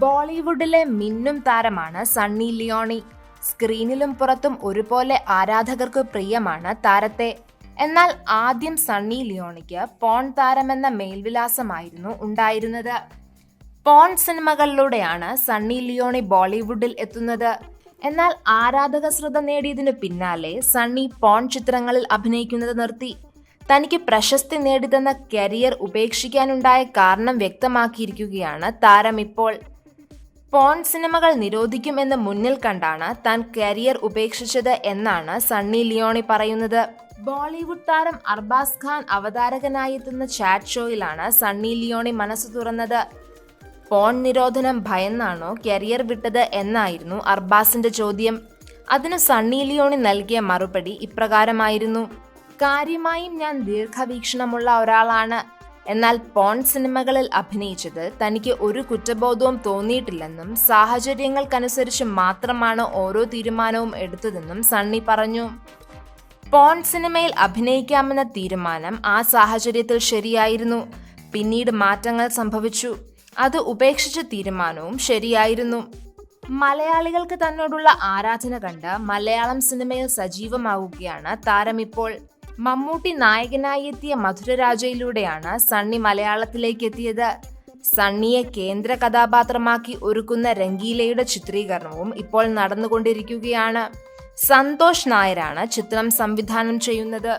ബോളിവുഡിലെ മിന്നും താരമാണ് സണ്ണി ലിയോണി. സ്ക്രീനിലും പുറത്തും ഒരുപോലെ ആരാധകർക്ക് പ്രിയമാണ് താരത്തെ. എന്നാൽ ആദ്യം സണ്ണി ലിയോണിക്ക് പോൺ താരമെന്ന മേൽവിലാസമായിരുന്നു ഉണ്ടായിരുന്നത്. പോൺ സിനിമകളിലൂടെയാണ് സണ്ണി ലിയോണി ബോളിവുഡിൽ എത്തുന്നത്. എന്നാൽ ആരാധക ശ്രദ്ധ നേടിയതിനു പിന്നാലെ സണ്ണി പോൺ ചിത്രങ്ങളിൽ അഭിനയിക്കുന്നത് നിർത്തി. തനിക്ക് പ്രശസ്തി നേടിത്തന്ന കരിയർ ഉപേക്ഷിക്കാനുണ്ടായ കാരണം വ്യക്തമാക്കിയിരിക്കുകയാണ് താരം ഇപ്പോൾ പോൺ സിനിമകൾ നിരോധിക്കുമെന്ന് മുന്നിൽ കണ്ടാണ് താൻ കരിയർ ഉപേക്ഷിച്ചത് എന്നാണ് സണ്ണി ലിയോണി പറയുന്നത്. ബോളിവുഡ് താരം അർബാസ് ഖാൻ അവതാരകനായി എത്തുന്ന ചാറ്റ് ഷോയിലാണ് സണ്ണി ലിയോണി മനസ്സ് തുറന്നത്. പോൺ നിരോധനം ഭയന്നാണോ കരിയർ വിട്ടത് എന്നായിരുന്നു അർബാസിന്റെ ചോദ്യം. അതിന് സണ്ണി ലിയോണി നൽകിയ മറുപടി ഇപ്രകാരമായിരുന്നു. കാര്യമായും ഞാൻ ദീർഘവീക്ഷണമുള്ള ഒരാളാണ്. എന്നാൽ പോൺ സിനിമകളിൽ അഭിനയിച്ചത് തനിക്ക് ഒരു കുറ്റബോധവും തോന്നിയിട്ടില്ലെന്നും സാഹചര്യങ്ങൾക്കനുസരിച്ച് മാത്രമാണ് ഓരോ തീരുമാനവും എടുത്തതെന്നും സണ്ണി പറഞ്ഞു. പോൺ സിനിമയിൽ അഭിനയിക്കാമെന്ന തീരുമാനം ആ സാഹചര്യത്തിൽ ശരിയായിരുന്നു. പിന്നീട് മാറ്റങ്ങൾ സംഭവിച്ചു. അത് ഉപേക്ഷിച്ച തീരുമാനവും ശരിയായിരുന്നു. മലയാളികൾക്ക് തന്നോടുള്ള ആരാധന കണ്ട് മലയാളം സിനിമയിൽ സജീവമാവുകയാണ് താരം ഇപ്പോൾ മമ്മൂട്ടി നായകനായി എത്തിയ മധുരരാജയിലൂടെയാണ് സണ്ണി മലയാളത്തിലേക്ക് എത്തിയത്. സണ്ണിയെ കേന്ദ്ര കഥാപാത്രമാക്കി ഒരുക്കുന്ന രംഗീലയുടെ ചിത്രീകരണവും ഇപ്പോൾ നടന്നുകൊണ്ടിരിക്കുകയാണ്. സന്തോഷ് നായരാണ് ചിത്രം സംവിധാനം ചെയ്യുന്നത്.